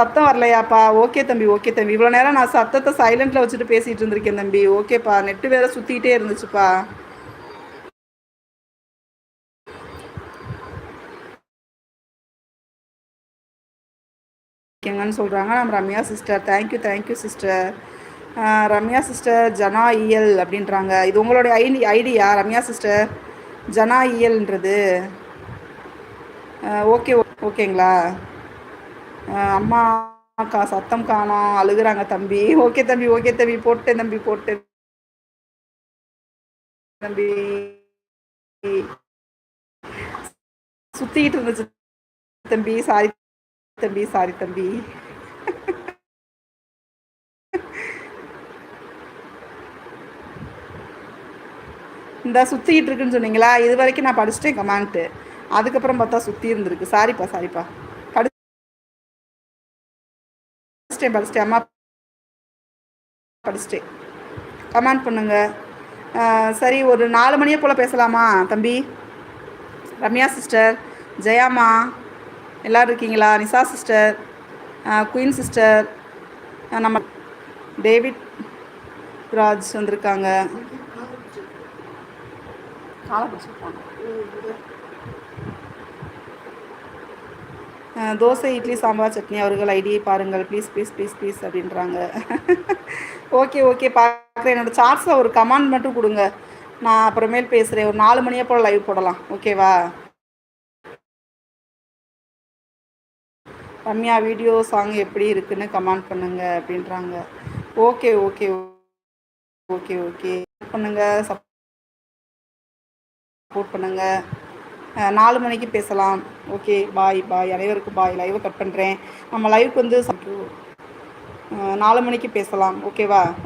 சத்தம் வரலையாப்பா? ஓகே தம்பி ஓகே தம்பி. இவ்வளோ நேரம் நான் சத்தத்தை சைலண்ட்டில் வச்சுட்டு பேசிகிட்டு இருந்திருக்கேன் தம்பி. ஓகேப்பா. நெட்டு வேற சுற்றிக்கிட்டே இருந்துச்சுப்பா. இருக்கீங்கன்னு சொல்கிறாங்க நம்ம Ramya sister thank you thank you sister Ramya sister Jana Iyal அப்படின்றாங்க. இது உங்களுடைய ஐடி ஐடியா ரம்யா சிஸ்டர் ஜனா இயல்ன்றது. ஓகே ஓகேங்களா? அம்மா அக்கா சத்தம் காணோம் அழுகுறாங்க தம்பி. ஓகே தம்பி ஓகே தம்பி போட்டேன் தம்பி போட்டேன் தம்பி. சுத்திக்கிட்டு இருந்துச்சு தம்பி. சாரி தம்பி சாரி தம்பி. இந்த சுற்றிக்கிட்டு இருக்குன்னு சொன்னீங்களா? இது வரைக்கும் நான் படிச்சிட்டேன் கமாண்ட்டு. அதுக்கப்புறம் பார்த்தா சுற்றி இருந்திருக்கு. சாரிப்பா சாரிப்பா படிச்சிட்டேன் படிச்சிட்டேன் அம்மா படிச்சிட்டேன். கமெண்ட் பண்ணுங்க. சரி ஒரு நாலு மணியை போல் பேசலாமா தம்பி? ரம்யா சிஸ்டர் ஜெயாமா எல்லோரும் இருக்கீங்களா? நிசா சிஸ்டர் குயின் சிஸ்டர் நம்ம டேவிட் ராஜ் வந்திருக்காங்க. தோசை இட்லி சாம்பார் சட்னி அவர்கள் ஐடியை பாருங்கள். ப்ளீஸ் ப்ளீஸ் ப்ளீஸ் ப்ளீஸ் அப்படின்றாங்க. ஓகே ஓகே பார்க்குறேன். என்னோடய சார்ட்ஸில் ஒரு கமாண்ட் மட்டும் கொடுங்க. நான் அப்புறமேல் பேசுகிறேன் ஒரு நாலு மணியை போல் லைவ் போடலாம். ஓகேவா ரம்யா வீடியோ சாங் எப்படி இருக்குன்னு கமெண்ட் பண்ணுங்க அப்படின்றாங்க. ஓகே ஓகே ஓகே ஓகே பண்ணுங்க. சப்போர்ட் பண்ணுங்க. நாலு மணிக்கு பேசலாம். ஓகே பாய் பாய் அனைவருக்கும் பாய் லைவை கட் பண்ணுறேன் நம்ம லைவுக்கு வந்து நாலு மணிக்கு பேசலாம். ஓகேவா